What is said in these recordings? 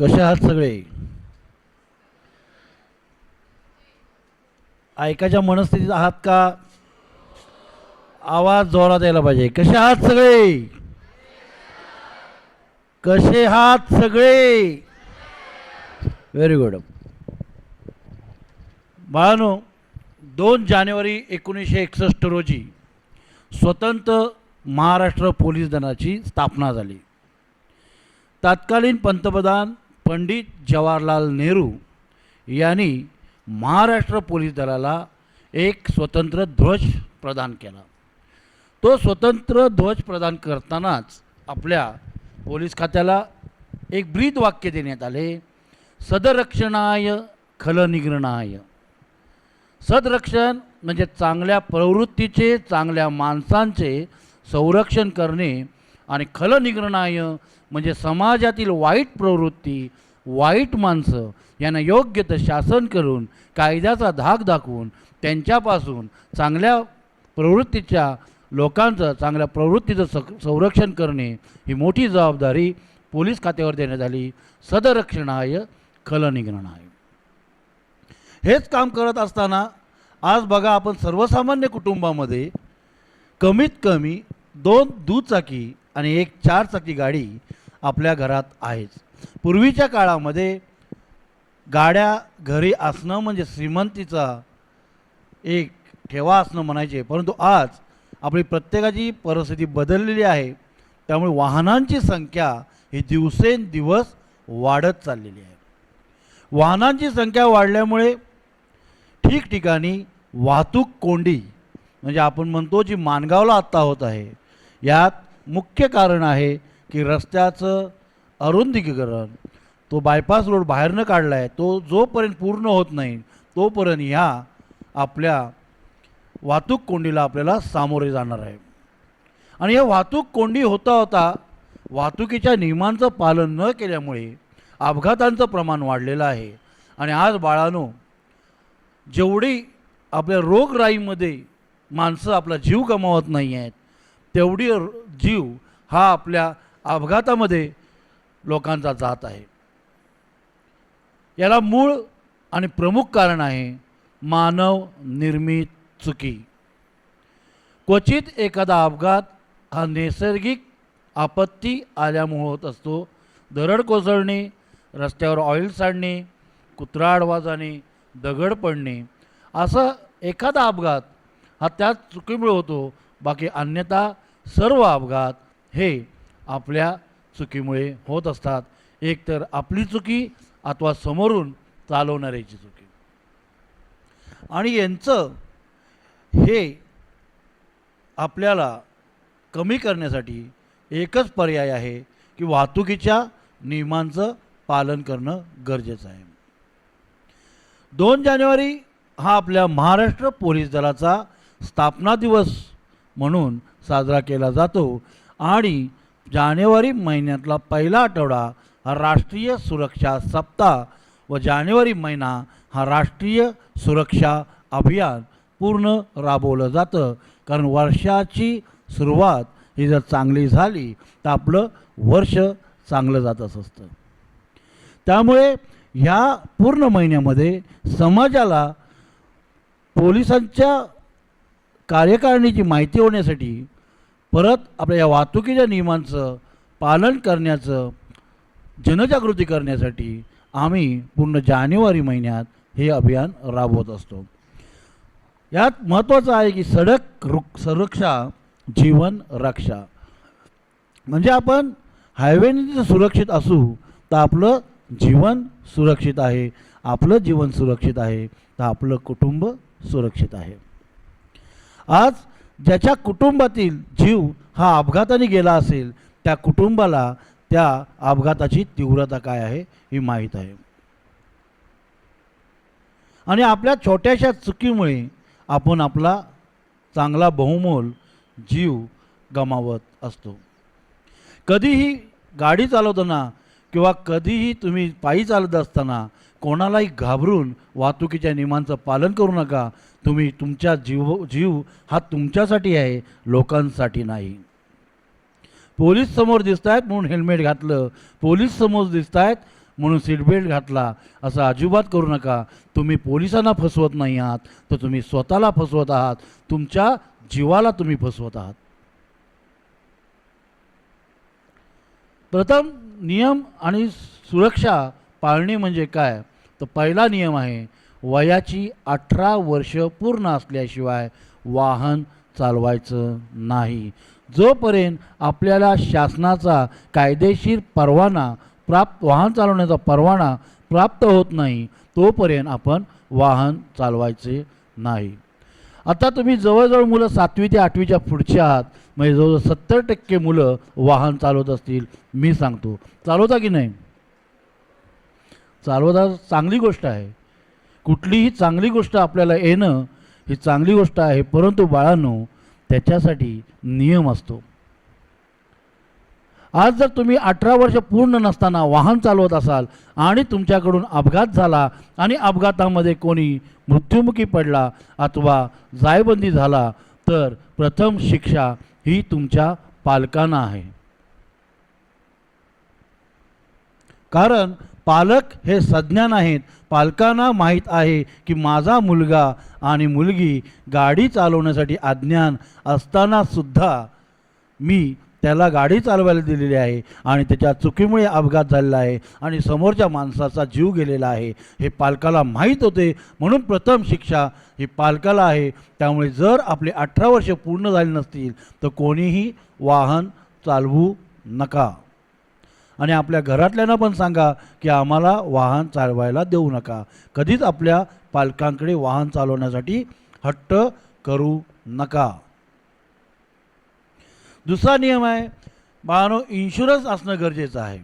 कसे आहात सगळे? ऐकायच्या मनस्थितीत आहात का? आवाज जोरात यायला पाहिजे. कसे आहात सगळे? कसे आहात सगळे? व्हेरी गुड बाळानो दोन जानेवारी एकोणीसशे एकसष्ट रोजी स्वतंत्र महाराष्ट्र पोलीस दलाची स्थापना झाली. तत्कालीन पंतप्रधान पंडित जवाहरलाल नेहरू यांनी महाराष्ट्र पोलीस दलाला एक स्वतंत्र ध्वज प्रदान केला. तो स्वतंत्र ध्वज प्रदान करतानाच आपल्या पोलीस खात्याला एक ब्रीद वाक्य देण्यात आले. सदरक्षणाय खलनिग्रणाय सदरक्षण म्हणजे चांगल्या प्रवृत्तीचे चांगल्या माणसांचे संरक्षण करणे आणि खलनिग्रणाय म्हणजे समाजातील वाईट प्रवृत्ती वाईट माणसं यांना योग्य ते शासन करून कायद्याचा धाक दाखवून त्यांच्यापासून चांगल्या प्रवृत्तीच्या लोकांचं चांगल्या प्रवृत्तीचं स संरक्षण करणे ही मोठी जबाबदारी पोलीस खात्यावर देण्यात आली. सदरक्षणाय खलनिग्रणाय हेच काम करत असताना आज बघा आपण सर्वसामान्य कुटुंबामध्ये कमीत कमी दोन दुचाकी आणि एक चारचाकी गाडी आपल्या घरात आहेच. पूर्वीच्या काळामध्ये गाड्या घरी असणं म्हणजे श्रीमंतीचा एक ठेवा असणं म्हणायचे. परंतु आज आपली प्रत्येकाची परिस्थिती बदललेली आहे. त्यामुळे वाहनांची संख्या ही दिवसेंदिवस वाढत चाललेली आहे. वाहनांची संख्या वाढल्यामुळे ठिकठिकाणी वाहतूक कोंडी म्हणजे आपण म्हणतो जी मानगावला आत्ता होत आहे यात मुख्य कारण आहे की रस्त्याचं अरुंदीकरण तो बायपास रोड बाहेरनं काढला आहे तो जोपर्यंत पूर्ण होत नाही तोपर्यंत ह्या आपल्या वाहतूक कोंडीला आपल्याला सामोरे जाणार आहे. आणि या वाहतूक कोंडी होता होता वाहतुकीच्या नियमांचं पालन न केल्यामुळे अपघातांचं प्रमाण वाढलेलं आहे. आणि आज बाळानो जेवढी आपल्या रोगराईमध्ये माणसं आपला जीव गमावत नाही आहेत तेवढी जीव हा आपल्या अपघातामध्ये लोकांचा जात आहे. याला मूळ आणि प्रमुख कारण आहे मानव निर्मित चुकी. क्वचित एखादा अपघात हा नैसर्गिक आपत्ती आल्यामुळे होत असतो. दरड कोसळणे रस्त्यावर ऑइल सांडणे कुत्रा आडवा जाणे दगड पडणे असं एखादा अपघात हा त्याच चुकीमुळे होतो. बाकी अन्यथा सर्व अपघात हे आपल्या चुकीमुळे होत असतात. एकतर आपली चुकी अथवा समोरून चालवणाऱ्याची चुकी. आणि यांचं हे आपल्याला कमी करण्यासाठी एकच पर्याय आहे की वाहतुकीच्या नियमांचं पालन करणं गरजेचं आहे. दोन जानेवारी हा आपल्या महाराष्ट्र पोलीस दलाचा स्थापना दिवस म्हणून साजरा केला जातो आणि जानेवारी महिन्यातला पहिला आठवडा हा राष्ट्रीय सुरक्षा सप्ताह व जानेवारी महिना हा राष्ट्रीय सुरक्षा अभियान पूर्ण राबवलं जातं. कारण वर्षाची सुरुवात ही जर चांगली झाली तर आपलं वर्ष चांगलं जातच असतं. त्यामुळे ह्या पूर्ण महिन्यामध्ये समाजाला पोलिसांच्या कार्यकारिणीची माहिती होण्यासाठी परत आपल्या या वाहतुकीच्या नियमांचं पालन करण्याचं जनजागृती करण्यासाठी आम्ही पूर्ण जानेवारी महिन्यात हे अभियान राबवत असतो. यात महत्त्वाचं आहे की सडक रु सुरक्षा जीवन रक्षा. म्हणजे आपण हायवेने जर सुरक्षित असू तर आपलं जीवन सुरक्षित आहे. आपलं जीवन सुरक्षित आहे तर आपलं कुटुंब सुरक्षित आहे. आज ज्याच्या कुटुंबातील जीव हा अपघाताने गेला असेल त्या कुटुंबाला त्या अपघाताची तीव्रता काय आहे ही माहीत आहे. आणि आपल्या छोट्याशा चुकीमुळे आपण आपला चांगला बहुमोल जीव गमावत असतो. कधीही गाडी चालवताना किंवा कधीही तुम्ही पायी चालत असताना कोणालाही घाबरून वाहतुकीच्या नियमांचं पालन करू नका. तुम्ही तुमच्या जीव जीव हा तुमच्यासाठी आहे लोकांसाठी नाही. पोलीस समोर दिसत आहेत म्हणून हेल्मेट घातलं. पोलीस समोर दिसत आहेत म्हणून सीटबेल्ट घातला. असं अजिबात करू नका. तुम्ही पोलिसांना फसवत नाही आहात तर तुम्ही स्वतःला फसवत आहात. तुमच्या जीवाला तुम्ही फसवत आहात. प्रथम नियम आणि सुरक्षा पाळणे म्हणजे काय? तर पहिला नियम आहे वयाची अठरा वर्ष पूर्ण असल्याशिवाय वाहन चालवायचं नाही. जोपर्यंत आपल्याला शासनाचा कायदेशीर परवाना प्राप्त वाहन चालवण्याचा परवाना प्राप्त होत नाही तोपर्यंत आपण वाहन चालवायचे नाही. आता तुम्ही जवळजवळ मुलं सातवी ते आठवीच्या पुढच्या आहात म्हणजे जवळजवळ सत्तर टक्के मुलं वाहन चालवत असतील मी सांगतो. चालवता की नाही? चालवता चांगली गोष्ट आहे. कुठलीही चांगली गोष्ट आपल्याला येणं ही चांगली गोष्ट आहे परंतु बाळांनो त्याच्यासाठी नियम असतो. आज जर तुम्ही अठरा वर्ष पूर्ण नसताना वाहन चालवत असाल आणि तुमच्याकडून अपघात झाला आणि अपघातामध्ये कोणी मृत्युमुखी पडला अथवा जायबंदी झाला तर प्रथम शिक्षा ही तुमच्या पालकांना आहे. कारण पालक हे सज्ञान आहेत पालकांना माहीत आहे की माझा मुलगा आणि मुलगी गाडी चालवण्यासाठी अज्ञान असतानासुद्धा मी त्याला गाडी चालवायला दिलेली आहे आणि त्याच्या चुकीमुळे अपघात झालेला आहे आणि समोरच्या माणसाचा जीव गेलेला आहे. हे पालकाला माहीत होते. म्हणून प्रथम शिक्षा ही पालकाला आहे. त्यामुळे जर आपले अठरा वर्ष पूर्ण झाले नसतील तर कोणीही वाहन चालवू नका. आणि आपल्या घरातल्यांना पण सांगा की आम्हाला वाहन चालवायला देऊ नका. कधीच आपल्या पालकांकडे वाहन चालवण्यासाठी हट्ट करू नका. दुसरा नियम आहे बाळानो इन्शुरन्स असणं गरजेचं आहे.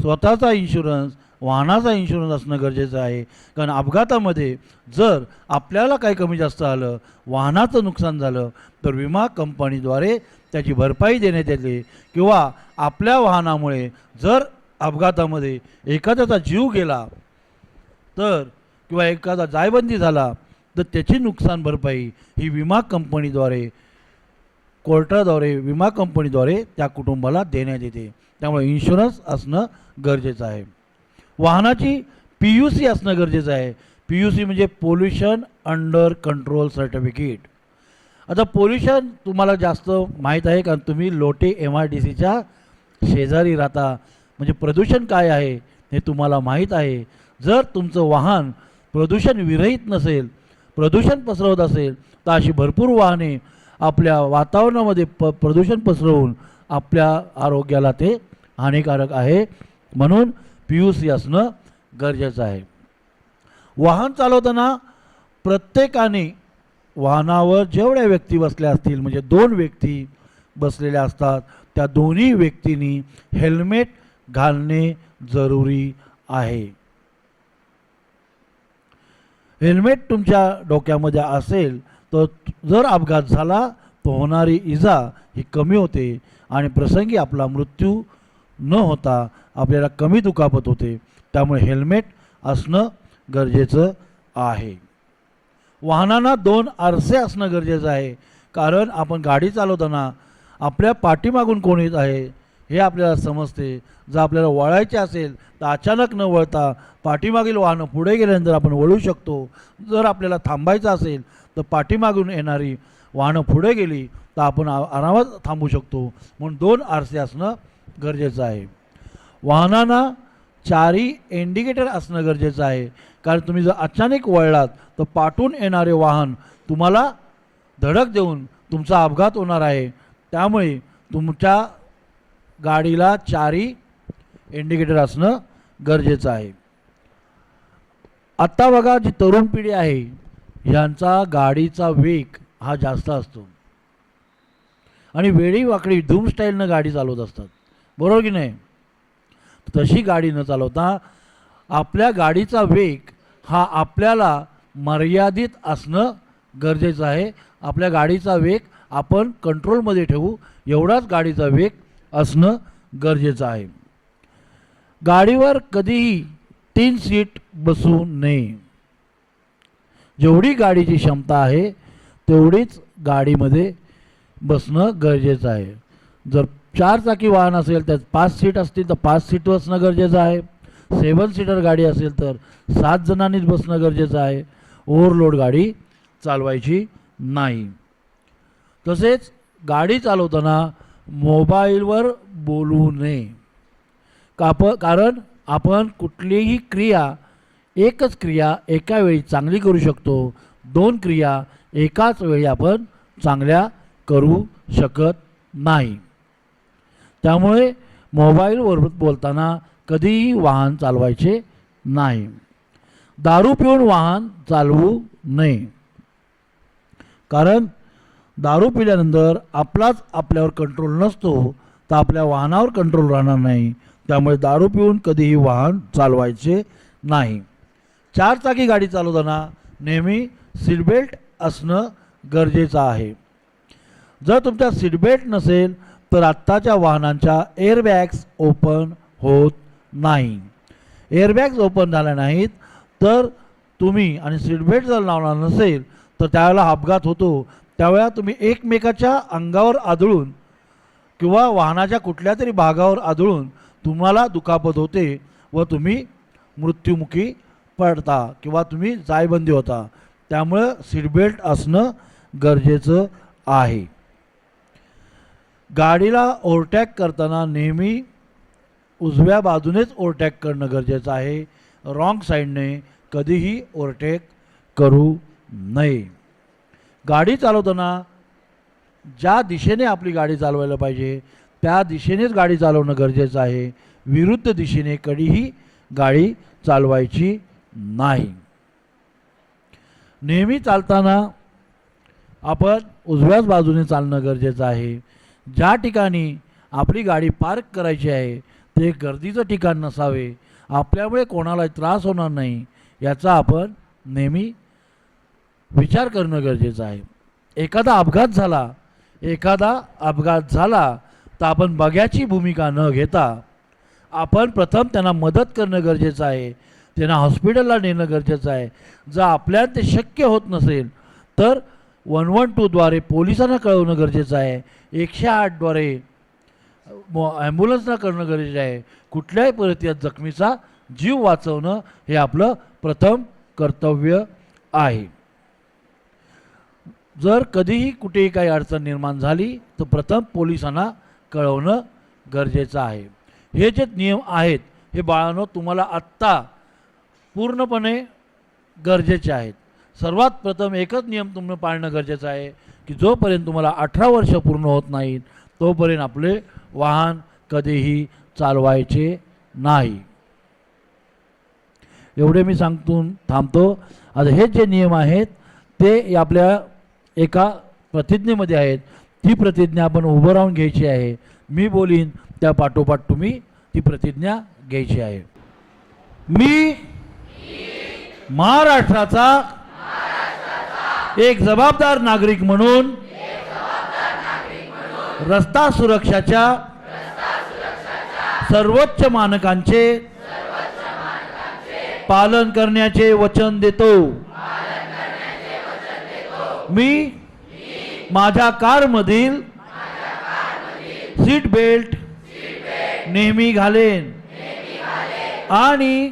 स्वतःचा इन्शुरन्स वाहनाचा इन्शुरन्स असणं गरजेचं आहे. कारण अपघातामध्ये जर आपल्याला काही कमी जास्त आलं वाहनाचं नुकसान झालं तर विमा कंपनीद्वारे त्याची भरपाई देण्यात येते. किंवा आपल्या वाहनामुळे जर अपघातामध्ये एखाद्याचा जीव गेला तर किंवा एखादा जायबंदी झाला तर त्याची नुकसान भरपाई ही विमा कंपनीद्वारे कोर्टाद्वारे विमा कंपनीद्वारे त्या कुटुंबाला देण्यात येते. त्यामुळे इन्शुरन्स असणं गरजेचं आहे. वाहनाची पी यू सी असणं गरजेचं आहे. पी यू सी म्हणजे पोल्युशन अंडर कंट्रोल सर्टिफिकेट आता पोल्युशन तुम्हाला जास्त माहीत आहे कारण तुम्ही लोटे एम आय डी सीच्या शेजारी राहता. म्हणजे प्रदूषण काय आहे हे तुम्हाला माहीत आहे. जर तुमचं वाहन प्रदूषण विरहित नसेल प्रदूषण पसरवत असेल तर अशी भरपूर वाहने आपल्या वातावरणामध्ये प प्रदूषण पसरवून आपल्या आरोग्याला ते हानिकारक आहे. म्हणून पी यू सी असणं गरजेचं आहे. वाहन चालवताना प्रत्येकाने वाहनावर जेवढ्या व्यक्ती बसल्या असतील म्हणजे दोन व्यक्ती बसलेल्या असतात त्या दोन्ही व्यक्तींनी हेल्मेट घालणे जरुरी आहे. हेल्मेट तुमच्या डोक्यामध्ये असेल तर जर अपघात झाला तर होणारी इजा ही कमी होते आणि प्रसंगी आपला मृत्यू न होता आपल्याला कमी दुखापत होते. त्यामुळे हेल्मेट असणं गरजेचं आहे. वाहनांना दोन आरसे असणं गरजेचं आहे. कारण आपण गाडी चालवताना आपल्या पाठीमागून कोण येत आहे हे आपल्याला समजते. जर आपल्याला वळायचे असेल तर अचानक न वळता पाठीमागील वाहनं पुढे गेल्यानंतर आपण वळू शकतो. जर आपल्याला थांबायचं असेल तर पाठीमागून येणारी वाहनं पुढे गेली तर आपण आ- आरामात थांबू शकतो. म्हणून दोन आरसे असणं गरजेचं आहे. वाहनांना चारी इंडिकेटर असणं गरजेचं आहे. कारण तुम्ही जर अचानक वळलात तर पाठून येणारे वाहन तुम्हाला धडक देऊन तुमचा अपघात होणार आहे. त्यामुळे तुमच्या गाडीला चारी इंडिकेटर असणं गरजेचं आहे. आत्ता बघा जी तरुण पिढी आहे ह्यांचा गाडीचा वेग हा जास्त असतो. आणि वेळी वाकडी धूम स्टाईलनं गाडी चालवत असतात. बरोबर की नाही? तशी गाडी न चालवता आपल्या गाडीचा वेग हा आपल्याला मर्यादित असणं गरजेचं आहे. आपल्या गाडीचा वेग आपण कंट्रोलमध्ये ठेवू एवढाच गाडीचा वेग असणं गरजेचं आहे. गाडीवर कधीही तीन सीट बसू नये. जेवढी गाडीची क्षमता आहे तेवढीच गाडीमध्ये बसणं गरजेचं आहे. जर चार चाकी वाहन असेल त्यात पाच सीट असतील तर पाच सीट बसणं गरजेचं आहे. सेवन सीटर गाडी असेल तर सात जणांनीच बसणं गरजेचं आहे. ओव्हरलोड गाडी चालवायची नाही. तसेच गाडी चालवताना मोबाईलवर बोलू नये. काप कारण आपण कुठलीही क्रिया एकच क्रिया एका वेळी चांगली करू शकतो. दोन क्रिया एकाच वेळी आपण चांगल्या करू शकत नाही. त्यामुळे मोबाईलवर बोलताना कधीही वाहन चालवायचे नाही. दारू पिऊन वाहन चालवू नये. कारण दारू पिल्यानंतर आपलाच आपल्यावर कंट्रोल नसतो तर आपल्या वाहनावर कंट्रोल राहणार नाही. त्यामुळे दारू पिऊन कधीही वाहन चालवायचे नाही. चारचाकी गाडी चालवताना नेहमी सीटबेल्ट असणं गरजेचं आहे. जर तुमच्या सीटबेल्ट नसेल तर आत्ताच्या वाहनांच्या एअरबॅग्स ओपन होत नाही. एअरबॅग्स ओपन झाल्या नाहीत तर तुम्ही आणि सीटबेल्ट जर लावणार नसेल तर त्यावेळेला अपघात होतो. त्यावेळेला तुम्ही एकमेकाच्या अंगावर आदळून किंवा वाहनाच्या कुठल्या तरी भागावर आदळून तुम्हाला दुखापत होते व तुम्ही मृत्युमुखी पडता किंवा तुम्ही जायबंदी होता. त्यामुळं सीटबेल्ट असणं गरजेचं आहे. गाडीला ओव्हरटॅक करताना नेहमी उजव्या बाजूनेच ओव्हरटॅक करणं गरजेचं आहे. रॉंग साईडने कधीही ओव्हरटेक करू नये. गाडी चालवताना ज्या दिशेने आपली गाडी चालवायला पाहिजे त्या दिशेनेच गाडी चालवणं गरजेचं आहे. विरुद्ध दिशेने कधीही गाडी चालवायची नाही. नेहमी चालताना आपण उजव्याच बाजूने चालणं गरजेचं आहे. ज्या ठिकाणी आपली गाडी पार्क करायची आहे ते गर्दीचं ठिकाण नसावे. आपल्यामुळे कोणाला त्रास होणार नाही याचा आपण नेहमी विचार करणं गरजेचं आहे. एखादा अपघात झाला एखादा अपघात झाला तर आपण बघ्याची भूमिका न घेता आपण प्रथम त्यांना मदत करणं गरजेचं आहे. त्यांना हॉस्पिटलला नेणं गरजेचं आहे. जर आपल्याला ते शक्य होत नसेल तर वन वन टूद्वारे पोलिसांना कळवणं गरजेचं आहे. एकशे आठद्वारे ॲम्ब्युलन्सला करणं गरजेचं आहे. कुठल्याही परिस्थितीत जखमीचा जीव वाचवणं हे आपलं प्रथम कर्तव्य आहे. जर कधीही कुठेही काही अडचण निर्माण झाली तर प्रथम पोलिसांना कळवणं गरजेचं आहे. हे जे नियम आहेत हे बाळांनो तुम्हाला आत्ता पूर्णपणे गरजेचे आहेत. सर्वात प्रथम एकच नियम तुम्ही पाळणं गरजेचं आहे की जोपर्यंत तुम्हाला अठरा वर्ष पूर्ण होत नाहीत तोपर्यंत आपले वाहन कधीही चालवायचे नाही. एवढे मी सांगतून थांबतो. आता हे जे नियम आहेत ते आपल्या एका प्रतिज्ञेमध्ये आहेत. ती प्रतिज्ञा आपण उभं राहून घ्यायची आहे. मी बोलीन त्या पाठोपाठ तुम्ही ती प्रतिज्ञा घ्यायची आहे. मी महाराष्ट्राचा एक जबाबदार नागरिक म्हणून रस्ता सुरक्षाच्या सर्वोच्च मानकांचे पालन करण्याचे वचन देतो. मी माझ्या कारमधील सीट बेल्ट नेहमी घालेन. आणि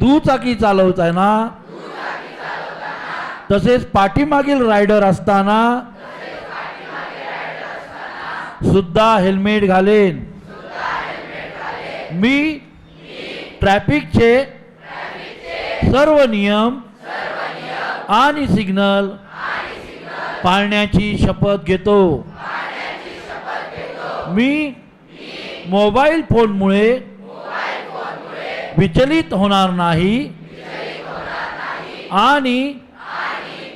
दुचाकी चालवताना तसेच पाठीमागील रायडर असताना सुद्धा हेल्मेट घालेन. मी ट्रॅफिकचे सर्व नियम आणि सिग्नल पाळण्याची शपथ घेतो. मी मोबाईल फोनमुळे विचलित होणार नाही आणि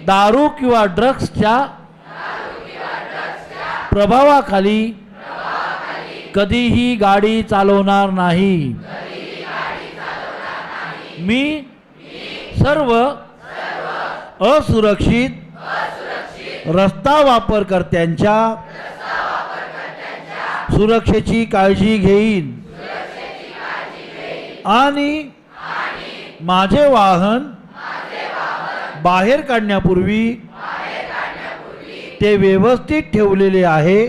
दारू किंवा ड्रग्सच्या प्रभावाखाली कधीही गाडी चालवणार नाही. मी सर्व असुरक्षित रस्ता वापरकर्त्यांच्या सुरक्षेची काळजी घेईन. आणि माझे वाहन बाहेर काढण्यापूर्वी ते व्यवस्थित ठेवलेले आहे.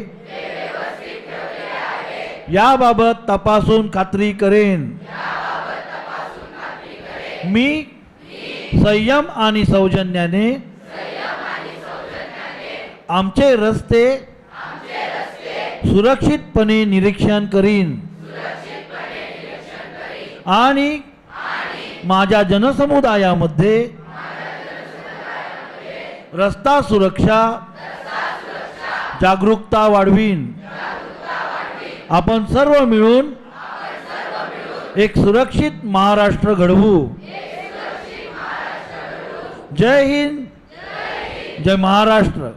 याबाबत तपासून खात्री करेन. मी संयम आणि सौजन्याने आमचे रस्ते सुरक्षितपणे निरीक्षण करीन. आणि माझ्या जनसमुदायामध्ये रस्ता सुरक्षा जागरूकता वाढवीन. आपण सर्व मिळून एक सुरक्षित महाराष्ट्र घडवू. जय हिंद जय महाराष्ट्र.